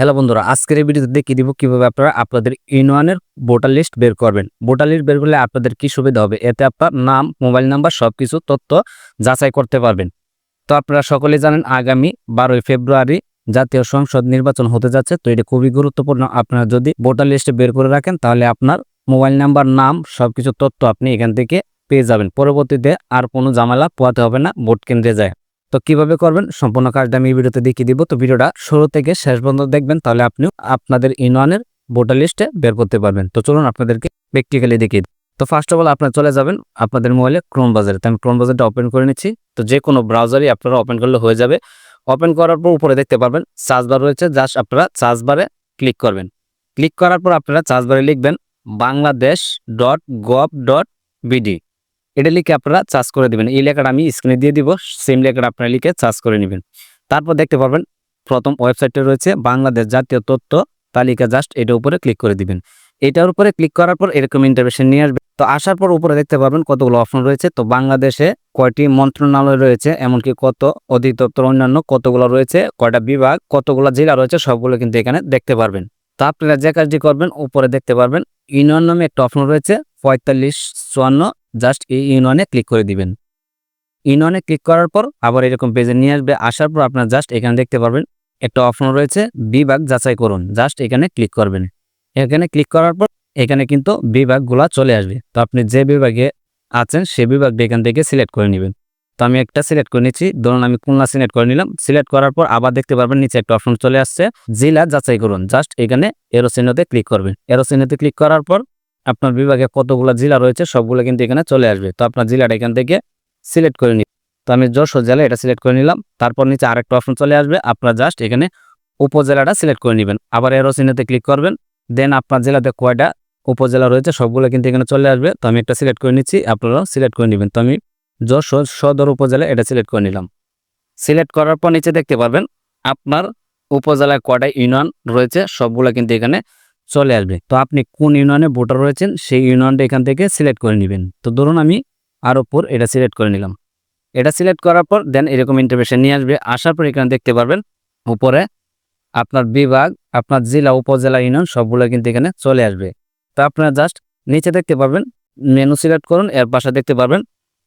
Hello বন্ধুরা, আজকের এই ভিডিওতে দেখিয়ে দিব কীভাবে আপনারা আপনাদের ইউনিয়নের ভোটার লিস্ট বের করবেন। ভোটার লিস্ট বের করলে আপনাদের কি সুবিধা হবে? এতে আপনার নাম, মোবাইল নাম্বার সব কিছু তথ্য যাচাই করতে পারবেন। তো আপনারা সকলে জানেন, আগামী বারোই ফেব্রুয়ারি জাতীয় সংসদ নির্বাচন হতে যাচ্ছে। তো এটা খুবই গুরুত্বপূর্ণ। আপনারা যদি ভোটার লিস্টে বের করে রাখেন, তাহলে আপনার মোবাইল নাম্বার, নাম, সবকিছু তথ্য আপনি এখান থেকে পেয়ে যাবেন। পরবর্তীতে আর কোনো জামালা পোয়াতে হবে না, ভোট কেন্দ্রে যায়। তো কীভাবে করবেন? সম্পূর্ণ কাজটা আমি এই ভিডিওতে দেখিয়ে দিব। তো ভিডিওটা শুরু থেকে শেষ পর্যন্ত দেখবেন, তাহলে আপনি আপনাদের ইউনিয়নের ভোটার লিস্টে বের করতে পারবেন। তো চলুন আপনাদেরকে প্র্যাকটিক্যালি দেখিয়ে। তো ফার্স্ট অফ অল আপনারা চলে যাবেন আপনাদের মোবাইলে ক্রোম বাজারে তো। আমি ক্রোম বাজারটা ওপেন করে নিচ্ছি। তো যে কোনো ব্রাউজারই আপনারা ওপেন করলে হয়ে যাবে। ওপেন করার পর উপরে দেখতে পারবেন সার্চ বার রয়েছে। জাস্ট আপনারা সার্চ বারে ক্লিক করবেন। ক্লিক করার পর আপনারা সার্চ বারে লিখবেন Bangladesh dot gov dot BD এটা লিখে আপনারা চার্জ করে দিবেন। এই লেখাটা আমি স্ক্রিনে দিয়ে দিব সেম লেখাটা আপনারা লিখে চার্জ করে নেবেন। তারপর দেখতে পারবেন, প্রথম ওয়েবসাইটে রয়েছে বাংলাদেশ জাতীয় তথ্য তালিকা জাস্ট এটার উপরে ক্লিক করে দিবেন। এটার উপরে ক্লিক করার পর এরকম ইন্টারভেশন নিয়ে আসবে তো আসার পর উপরে দেখতে পারবেন কতগুলো অপশন রয়েছে। তো বাংলাদেশে কয়টি মন্ত্রণালয় রয়েছে, এমনকি কত অধিদপ্তর অন্যান্য কতগুলো রয়েছে, কয়টা বিভাগ, কতগুলো জেলা রয়েছে, সবগুলো কিন্তু এখানে দেখতে পারবেন। তো আপনারা যে কাজটি করবেন, উপরে দেখতে পারবেন ইউনিয়ন নামে একটা অপশন রয়েছে, পঁয়তাল্লিশ, চুয়ান্ন জাস্ট এই ইউনিয়নে ক্লিক করে দিবেন। ইউনিয়নে ক্লিক করার পর আবার এরকম পেজে নিয়ে আসবে, আসার পর আপনার জাস্ট এখানে দেখতে পারবেন একটা অপশন রয়েছে, বিভাগ যাচাই করুন। জাস্ট এখানে ক্লিক করবেন। এখানে ক্লিক করার পর এখানে কিন্তু বিভাগগুলা চলে আসবে। তো আপনি যে বিভাগে আছেন সে বিভাগটা এখান থেকে সিলেক্ট করে নেবেন। তো আমি একটা সিলেক্ট করে নিচ্ছি। ধরুন আমি খুলনা সিলেক্ট করে নিলাম। সিলেক্ট করার পর আবার দেখতে পারবেন নিচে একটা অপশন চলে আসছে, জেলা যাচাই করুন। জাস্ট এখানে এরোচিহ্নতে ক্লিক করবেন। এরোচিহ্নতে ক্লিক করার পর আপনার বিভাগে কতগুলো জেলা রয়েছে, সবগুলো কিন্তু এখানে চলে আসবে। তো আপনার জেলাটা এখান থেকে সিলেক্ট করে নিন। তো আমি যশোর জেলা এটা সিলেক্ট করে নিলাম। তারপর নিচে আরেকটা অপশন চলে আসবে। আপনার জাস্ট এখানে উপজেলাটা সিলেক্ট করে নেবেন। আবার এরো চিহ্নতে ক্লিক করবেন। দেন আপনার জেলাতে কয়টা উপজেলা রয়েছে, সবগুলো কিন্তু এখানে চলে আসবে। তো আমি একটা সিলেক্ট করে নিচ্ছি, আপনারাও সিলেক্ট করে নেবেন। তো আমি যশোর সদর উপজেলা এটা সিলেক্ট করে নিলাম। সিলেক্ট করার পর নিচে দেখতে পারবেন, আপনার উপজেলায় কয়টা ইউনিয়ন রয়েছে, সবগুলো কিন্তু এখানে চলে আসবে। তো আপনি কোন ইউনিয়নে ভোটার রয়েছেন, সেই ইউনিয়নটা এখান থেকে সিলেক্ট করে নেবেন। তো ধরুন আমি আর উপর এটা সিলেক্ট করে নিলাম। এটা সিলেক্ট করার পর দেন এরকম ইন্টারভেশন নিয়ে আসবে। আসার পর এখানে দেখতে পারবেন, উপরে আপনার বিভাগ, আপনার জেলা, উপজেলা, ইউনিয়ন সবগুলো কিন্তু এখানে চলে আসবে। তো আপনারা জাস্ট নিচে দেখতে পারবেন মেনু সিলেক্ট করুন, এর পাশে দেখতে পারবেন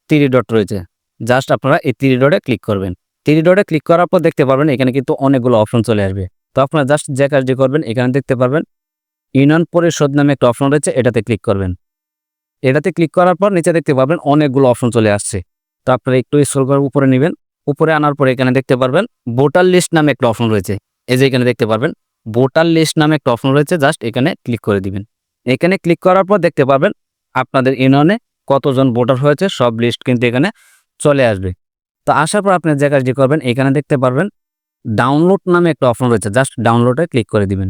তিরি ডট রয়েছে। জাস্ট আপনারা এই তিরি ডটে ক্লিক করবেন। তিরি ডটে ক্লিক করার পর দেখতে পারবেন, এখানে কিন্তু অনেকগুলো অপশন চলে আসবে। তো আপনারা জাস্ট যে কাজটি করবেন, এখানে দেখতে পারবেন ইউনিয়ন পরিষদ নামে একটা অপশন রয়েছে, এটাতে ক্লিক করবেন। এটাতে ক্লিক করার পর নিচে দেখতে পাবেন অনেকগুলো অপশন চলে আসছে। তো আপনারা একটু স্ক্রল করে উপরে নেবেন। উপরে আনার পরে এখানে দেখতে পারবেন ভোটার লিস্ট নামে একটা অপশন রয়েছে। এই যে এখানে দেখতে পারবেন ভোটার লিস্ট নামে একটা অপশন রয়েছে জাস্ট এখানে ক্লিক করে দিবেন। এখানে ক্লিক করার পর দেখতে পাবেন আপনাদের ইউনিয়নে কতজন ভোটার হয়েছে, সব লিস্ট কিন্তু এখানে চলে আসবে। তো আসার পর আপনি যে কাজটি করবেন, এখানে দেখতে পারবেন ডাউনলোড নামে একটা অপশন রয়েছে জাস্ট ডাউনলোডে ক্লিক করে দিবেন।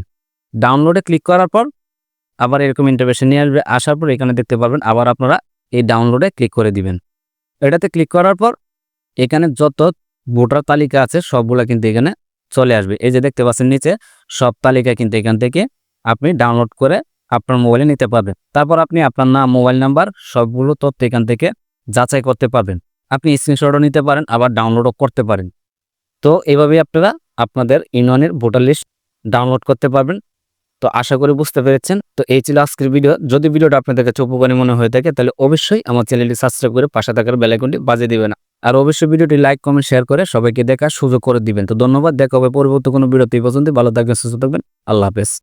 ডাউনলোডে ক্লিক করার পর আবার এরকম ইন্টারভেশন নিয়ে আসবে, আসার পর এখানে দেখতে পারবেন আবার আপনারা এই ডাউনলোডে ক্লিক করে দিবেন। এটাতে ক্লিক করার পর এখানে যত ভোটার তালিকা আছে সবগুলা কিন্তু এখানে চলে আসবে। এই যে দেখতে পাচ্ছেন নিচে সব তালিকা কিন্তু এখান থেকে আপনি ডাউনলোড করে আপনার মোবাইলে নিতে পারবেন। তারপর আপনি আপনার নাম মোবাইল নাম্বার সবগুলো তথ্য এখান থেকে যাচাই করতে পারবেন। আপনি স্ক্রিনশটও নিতে পারেন, আবার ডাউনলোডও করতে পারেন। তো এইভাবেই আপনারা আপনাদের ইউনিয়নের ভোটার লিস্ট ডাউনলোড করতে পারবেন। তো আশা করি বুঝতে পেরেছেন। তো এই ছিল আজকের ভিডিও। যদি ভিডিওটা আপনাদের কাছে উপকারী মনে হয়ে থাকে, তাহলে অবশ্যই আমার চ্যানেলটি সাবস্ক্রাইব করে পাশে থাকার বেলাইকনটি বাজিয়ে না আর অবশ্যই ভিডিওটি লাইক কমেন্ট শেয়ার করে সবাইকে দেখার সুযোগ করে দিবেন। তো ধন্যবাদ। দেখা হবে পরবর্তী কোনো ভিডিওতে পর্যন্ত ভালো থাকবেন, সুস্থ থাকবেন। আল্লাহ হাফেজ।